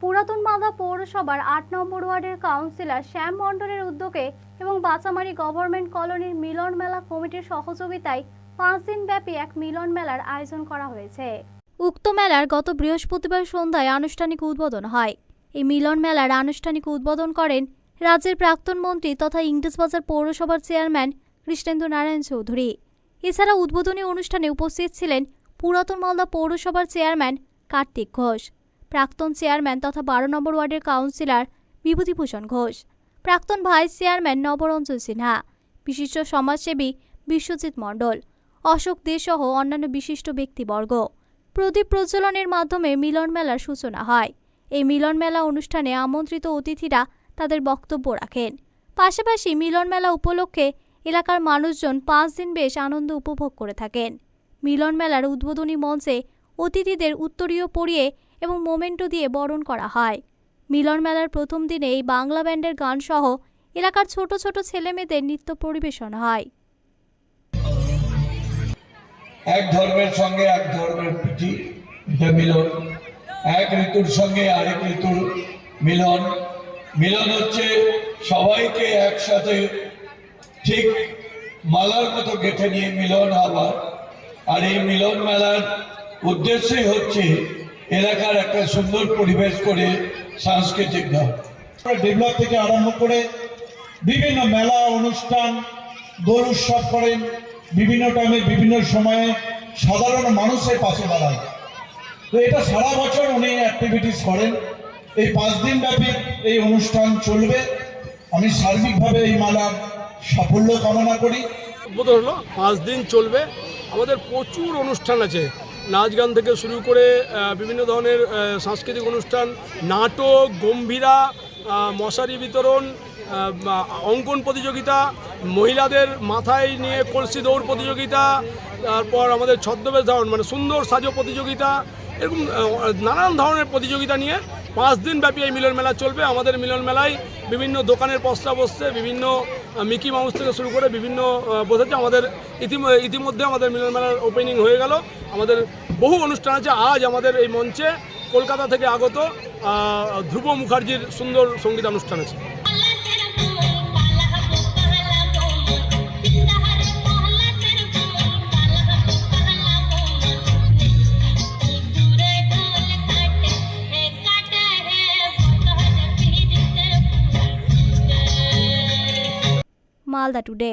পুরাতন মালদা পৌরসভার আট নম্বর ওয়ার্ডের কাউন্সিলর শ্যাম মণ্ডলের উদ্যোগে এবং বাঁচামারি গভর্নমেন্ট কলোনির মিলন মেলা কমিটির সহযোগিতায় পাঁচ দিন ব্যাপী এক মিলন মেলার আয়োজন করা হয়েছে। উক্ত মেলার গত বৃহস্পতিবার সন্ধ্যায় আনুষ্ঠানিক উদ্বোধন হয়। এই মিলন মেলার আনুষ্ঠানিক উদ্বোধন করেন রাজ্যের প্রাক্তন মন্ত্রী তথা ইংরেজবাজার পৌরসভার চেয়ারম্যান কৃষ্ণেন্দু নারায়ণ চৌধুরী। এছাড়া উদ্বোধনী অনুষ্ঠানে উপস্থিত ছিলেন পুরাতন মালদা পৌরসভার চেয়ারম্যান কার্তিক ঘোষ। প্রাক্তন চেয়ারম্যান তথা বারো নম্বর ওয়ার্ডের কাউন্সিলর বিভূতিভূষণ ঘোষ, প্রাক্তন ভাইস চেয়ারম্যান নবরঞ্জন সিনহা, বিশিষ্ট সমাজসেবী বিশ্বজিৎ মণ্ডল, অশোক দে সহ অন্যান্য বিশিষ্ট ব্যক্তিবর্গ। প্রদীপ প্রজ্বলনের মাধ্যমে মিলন মেলার সূচনা হয়। এই মিলন মেলা অনুষ্ঠানে আমন্ত্রিত অতিথিরা তাদের বক্তব্য রাখেন। পাশাপাশি মিলন মেলা উপলক্ষে এলাকার মানুষজন পাঁচ দিন বেশ আনন্দ উপভোগ করে থাকেন। মিলন মেলার উদ্বোধনী মঞ্চে অতিথিদের উত্তরীয় পরিয়ে এবং মোমেন্টো দিয়ে বরণ করা হয়। মিলন মেলার প্রথম দিনে এই বাংলা ব্যান্ডের গানসহ এলাকার ছোট ছোট ছেলেমেয়েদের নৃত্য পরিবেশন হয়। এক ধর্মের সঙ্গে এক ধর্মের প্রীতি, এটা মিলন। এক ঋতুর সঙ্গে আরেক ঋতুর মিলন। মিলন হচ্ছে সবাইকে একসাথে ঠিক মালার মতো গেঁথে নিয়ে মিলন হওয়া। আর এই মিলন মেলার উদ্দেশ্যই হচ্ছে এলাকার একটা সুন্দর পরিবেশ করে সাংস্কৃতিক ধাপ ডেভেলপ থেকে আরম্ভ করে বিভিন্ন মেলা, অনুষ্ঠান, দোল উৎসব করেন। বিভিন্ন টাইমে বিভিন্ন সময়ে সাধারণ মানুষের পাশে দাঁড়ায় তো এটা সারা বছর উনি অ্যাক্টিভিটিস করেন। এই পাঁচ দিন ব্যাপী এই অনুষ্ঠান চলবে। আমি সার্বিকভাবে এই মেলার সাফল্য কামনা করি। হলো, পাঁচ দিন চলবে। আমাদের প্রচুর অনুষ্ঠান আছে। নাচ গান থেকে শুরু করে বিভিন্ন ধরনের সাংস্কৃতিক অনুষ্ঠান, নাটক, গম্ভীরা মশারি বিতরণ অঙ্কন প্রতিযোগিতা, মহিলাদের মাথায় নিয়ে কলসি দৌড় প্রতিযোগিতা, তারপর আমাদের ছদ্মবেশ ধারণ মানে সুন্দর সাজো প্রতিযোগিতা, এরকম নানান ধরনের প্রতিযোগিতা নিয়ে পাঁচ দিন ব্যাপী এই মিলন মেলা চলবে। আমাদের মিলন মেলায় বিভিন্ন দোকানের পসরা বসছে বিভিন্ন মিকি মাউস থেকে শুরু করে বিভিন্ন বসেছে। আমাদের ইতিম- ইতিমধ্যে আমাদের মিলন মেলার ওপেনিং হয়ে গেল। আমাদের বহু অনুষ্ঠান আছে। আজ আমাদের এই মঞ্চে কলকাতা থেকে আগত ধ্রুব মুখার্জির সুন্দর সংগীত অনুষ্ঠান আছে all that today.